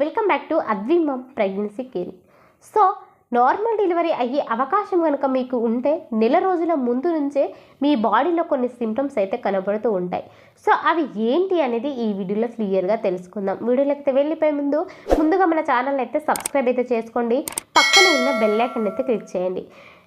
Welcome back to అద్విమమ్ pregnancy care. So normal delivery అయ్యే అవకాశం కనుక మీకు ఉంటే నెల రోజుల ముందు నుంచే మీ బాడీలో కొన్ని సిమ్టమ్స్ అయితే కనబడుతూ ఉంటాయి. సో అవి ఏంటి అనేది ఈ వీడియోలో క్లియర్గా తెలుసుకుందాం. వీడియోలోకి అయితే వెళ్ళిపోయే ముందు ముందుగా మన ఛానల్ అయితే సబ్స్క్రైబ్ అయితే చేసుకోండి. పక్కన ఉన్న బెల్ అయితే క్లిక్ చేయండి.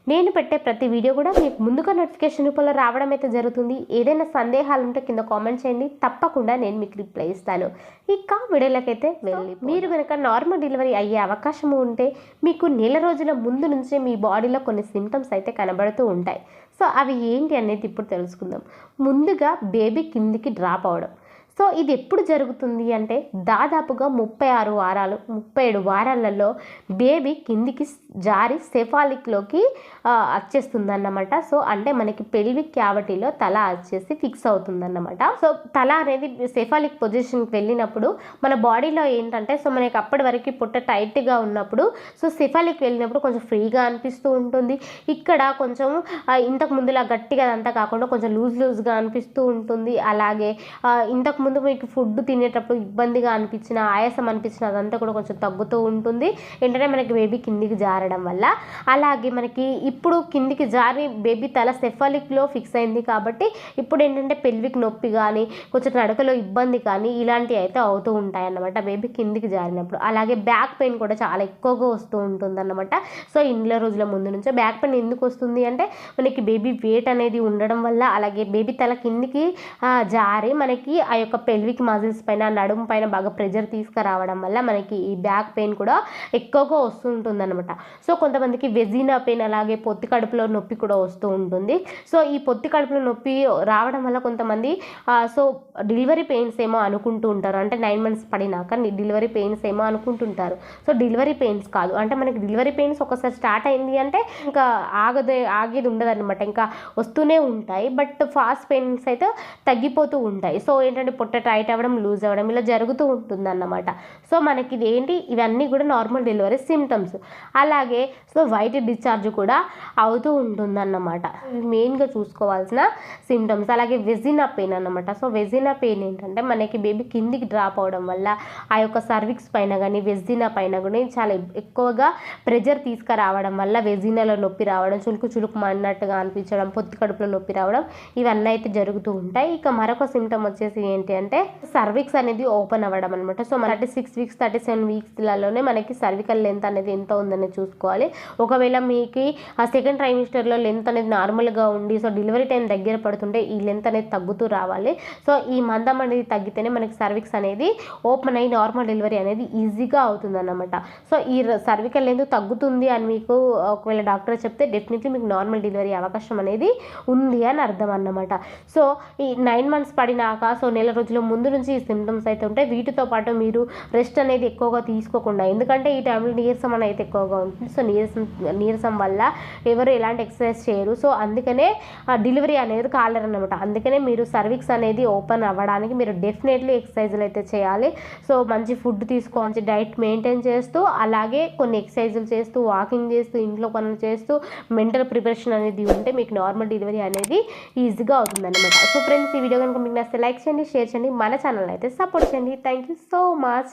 నేను పెట్టే ప్రతి వీడియో కూడా మీకు ముందుగా నోటిఫికేషన్ రూపంలో రావడం అయితే జరుగుతుంది. ఏదైనా సందేహాలు ఉంటే కింద కామెంట్ చేయండి. తప్పకుండా నేను మీకు రిప్లై ఇస్తాను. ఇక వీడియోలకైతే వెళ్ళి మీరు కనుక నార్మల్ డెలివరీ అయ్యే అవకాశం ఉంటే మీకు నెల రోజుల ముందు నుంచే మీ బాడీలో కొన్ని సిమ్టమ్స్ అయితే కనబడుతూ ఉంటాయి. సో అవి ఏంటి అనేది ఇప్పుడు తెలుసుకుందాం. ముందుగా బేబీ కిందికి డ్రాప్ అవడం. సో ఇది ఎప్పుడు జరుగుతుంది అంటే దాదాపుగా ముప్పై ఆరు వారాలు ముప్పై ఏడు వారాలలో బేబీ కిందికి జారి సెఫాలిక్లోకి వచ్చేస్తుంది అన్నమాట సో అంటే మనకి పెల్విక్ క్యావిటీలో తల వచ్చేసి ఫిక్స్ అవుతుందన్నమాట. సో తల అనేది సెఫాలిక్ పొజిషన్కి వెళ్ళినప్పుడు మన బాడీలో ఏంటంటే సో మనకి అప్పటి వరకు పుట్ట టైట్గా ఉన్నప్పుడు సో సెఫాలిక్ వెళ్ళినప్పుడు కొంచెం ఫ్రీగా అనిపిస్తూ ఉంటుంది. ఇక్కడ కొంచెం ఇంతకు ముందులా గట్టిగా అదంతా కాకుండా కొంచెం లూజ్ లూజ్గా అనిపిస్తూ ఉంటుంది. అలాగే ఇంతకు ముందు మీకు ఫుడ్ తినేటప్పుడు ఇబ్బందిగా అనిపించిన ఆయాసం అనిపించిన అదంతా కూడా కొంచెం తగ్గుతూ ఉంటుంది. ఏంటంటే మనకి బేబీ కిందికి జారడం వల్ల. అలాగే మనకి ఇప్పుడు కిందికి జారి బేబీ తల సెఫాలిక్లో ఫిక్స్ అయింది కాబట్టి ఇప్పుడు ఏంటంటే పెల్విక్ నొప్పి కానీ కొంచెం నడకలో ఇబ్బంది కానీ ఇలాంటివి అయితే అవుతూ ఉంటాయి అన్నమాట బేబీ కిందికి జారినప్పుడు. అలాగే బ్యాక్ పెయిన్ కూడా చాలా ఎక్కువగా వస్తూ ఉంటుంది అన్నమాట సో ఇండ్ల రోజుల ముందు నుంచే బ్యాక్ పెయిన్ ఎందుకు వస్తుంది అంటే మనకి బేబీ వెయిట్ అనేది ఉండడం వల్ల అలాగే బేబీ తల కిందికి జారి మనకి ఆ యొక్క పెల్విక్ మజిల్స్ పైన నడుము పైన బాగా ప్రెజర్ తీసుకురావడం వల్ల మనకి ఈ బ్యాక్ పెయిన్ కూడా ఎక్కువగా వస్తూ అనమాట సో కొంతమందికి వెజినా పెయిన్ అలాగే పొత్తి కడుపులో నొప్పి కూడా వస్తూ ఉంటుంది. సో ఈ పొత్తి కడుపులో నొప్పి రావడం వల్ల కొంతమంది సో డెలివరీ పెయిన్స్ ఏమో అనుకుంటూ ఉంటారు. అంటే నైన్ మంత్స్ పడినాక డెలివరీ పెయిన్స్ ఏమో అనుకుంటుంటారు. సో డెలివరీ పెయిన్స్ కాదు. అంటే మనకి డెలివరీ పెయిన్స్ ఒకసారి స్టార్ట్ అయింది అంటే ఇంకా ఆగదే ఆగేది ఉండదు అనమాట ఇంకా వస్తూనే ఉంటాయి. బట్ ఫాస్ట్ పెయిన్స్ అయితే తగ్గిపోతూ ఉంటాయి. సో ఏంటంటే పొట్ట టైట్ అవ్వడం లూజ్ అవ్వడం ఇలా జరుగుతూ ఉంటుంది అన్నమాట సో మనకి ఇది ఏంటి ఇవన్నీ కూడా నార్మల్ డెలివరీ సిమ్టమ్స్ అలాగే సో వైట్ డిశ్చార్జ్ కూడా అవుతూ ఉంటుందన్నమాట. మెయిన్గా చూసుకోవాల్సిన సిమ్టమ్స్ అలాగే వెజినా పెయిన్ అన్నమాట. సో వెజినా పెయిన్ ఏంటంటే మనకి బేబీ కిందికి డ్రాప్ అవడం వల్ల ఆ యొక్క సర్విక్స్ పైన కానీ వెజినా పైన కానీ చాలా ఎక్కువగా ప్రెజర్ తీసుకురావడం వల్ల వెజినాలో నొప్పి రావడం చులుకు చులుకు మన్నట్టుగా అనిపించడం పొత్తి కడుపులో నొప్పి రావడం ఇవన్నీ అయితే జరుగుతూ ఉంటాయి. ఇక మరొక సిమ్టమ్ వచ్చేసి ఏంటి అంటే సర్విక్స్ అనేది ఓపెన్ అవ్వడం అనమాట so thirty six weeks thirty seven వీక్స్లలోనే మనకి సర్వికల్ లెంత్ అనేది ఎంత ఉందని చూసుకోవాలి. ఒకవేళ మీకు ఆ సెకండ్ ట్రైమిస్టర్లో లెంత్ అనేది నార్మల్గా ఉండి సో డెలివరీ టైం దగ్గర పడుతుంటే ఈ లెంత్ అనేది తగ్గుతూ రావాలి. సో ఈ మందం అనేది తగ్గితేనే మనకి సర్విక్స్ అనేది ఓపెన్ అయ్యి నార్మల్ డెలివరీ అనేది ఈజీగా అవుతుంది అన్నమాట సో ఈ సర్వికల్ లెంత్ తగ్గుతుంది అని మీకు ఒకవేళ డాక్టర్ చెప్తే డెఫినెట్లీ మీకు నార్మల్ డెలివరీ అవకాశం అనేది ఉంది అని అర్థం అన్నమాట. సో ఈ నైన్ మంత్స్ పడినాక సో నెల రోజుల ముందు నుంచి ఈ సిమ్టమ్స్ అయితే ఉంటాయి. వీటితో పాటు మీరు రెస్ట్ అనేది ఎక్కువగా తీసుకోకుండా ఎందుకంటే ఈ టైంలో నీరసం అనేది అయితే ఎక్కువగా ఉంటుంది. సో నీరసం నీరసం వల్ల ఎవరు ఎలాంటి ఎక్సర్సైజ్ చేయరు. సో అందుకనే డెలివరీ అనేది కాలర్ అనమాట అందుకనే మీరు సర్విక్స్ అనేది ఓపెన్ అవ్వడానికి మీరు డెఫినెట్లీ ఎక్సర్సైజులు అయితే చేయాలి. సో మంచి ఫుడ్ తీసుకో మంచి డైట్ మెయింటైన్ చేస్తూ అలాగే కొన్ని ఎక్సర్సైజులు చేస్తూ వాకింగ్ చేస్తూ ఇంట్లో పనులు చేస్తూ మెంటల్ ప్రిపరేషన్ అనేది ఉంటే మీకు నార్మల్ డెలివరీ అనేది ఈజీగా అవుతుంది అనమాట సో ఫ్రెండ్స్ ఈ వీడియో కనుక మీకు నచ్చితే లైక్ చేయండి షేర్ చేయండి మన ఛానల్ అయితే సపోర్ట్ చేయండి. Thank you so much